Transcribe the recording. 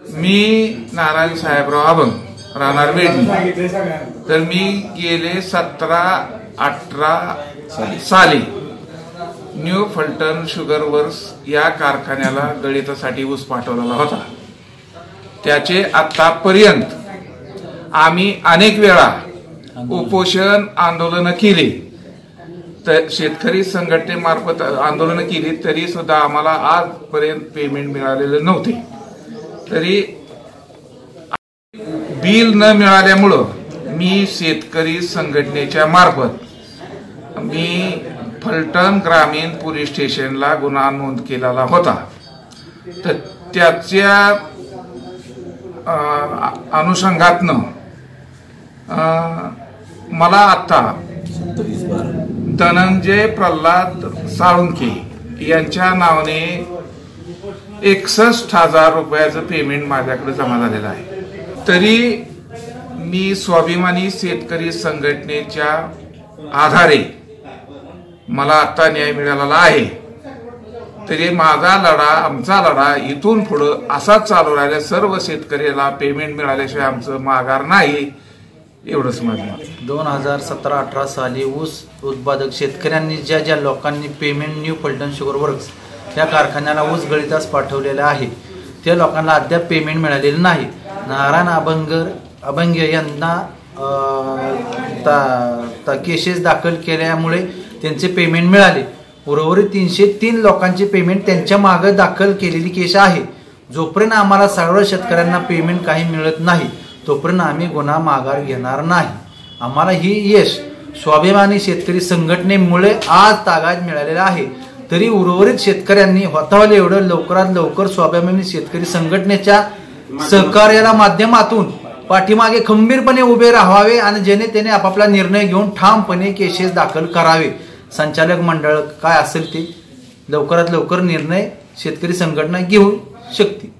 मी नारायण साहेबराव अभंग राहणार वेडणी तर मी गेले सतरा अठरा साली न्यू फलटण शुगर वर्क्स या कारखान्याला गळितासाठी ऊस पाठवलेला होता. त्याचे आतापर्यंत आम्ही अनेक वेळा उपोषण आंदोलनं केली. तर शेतकरी संघटनेमार्फत आंदोलनं केली तरी सुद्धा आम्हाला आजपर्यंत पेमेंट मिळालेलं नव्हते. तरी बिल न मिळाल्यामुळं मी शेतकरी संघटनेच्या मार्फत मी फलटण ग्रामीण पोलीस स्टेशनला गुन्हा नोंद केलेला होता. तर त्याच्या अनुषंगातनं मला आता धनंजय प्रल्हाद साळुंके यांच्या नावाने एकसष्ट हजार रुपयाचं पेमेंट माझ्याकडे जमा झालेलं आहे. तरी मी स्वाभिमानी शेतकरी संघटनेच्या आधारे मला आता न्याय मिळालेला आहे. तरी माझा लढा आमचा लढा इथून पुढं असाच चालू राहिला. सर्व शेतकऱ्याला पेमेंट मिळाल्याशिवाय आमचं माघार नाही एवढंच माझं दोन हजार सतरा अठरा साली ऊस उत्पादक शेतकऱ्यांनी ज्या ज्या लोकांनी payment new Phaltan sugar works त्या कारखान्याला ऊस गळीतास पाठवलेला आहे. त्या लोकांना अद्याप पेमेंट मिळालेलं नाही. नारायण अभंगर अभंगे यांना ता- ता- केसेस दाखल केल्यामुळे त्यांचे पेमेंट मिळाले. उर्वरित तीनशे तीन लोकांचे पेमेंट त्यांच्या मागे दाखल केलेली केस आहे. जोपर्यंत आम्हाला सर्व शेतकऱ्यांना पेमेंट काही मिळत नाही तोपर्यंत आम्ही गुन्हा माघार घेणार नाही. आम्हाला ही यश स्वाभिमानी शेतकरी संघटनेमुळे आज तागायत मिळालेला आहे. तरी उर्वरित शेतकऱ्यांनी होतावले एवढं लवकरात लवकर स्वाभिमानी शेतकरी संघटनेच्या सहकार्याला माध्यमातून पाठीमागे खंबीरपणे उभे राहावे आणि जेणे त्याने आपापला निर्णय घेऊन ठामपणे केसेस दाखल करावे. संचालक मंडळ काय असेल ते लवकरात लवकर निर्णय शेतकरी संघटना घेऊ शकते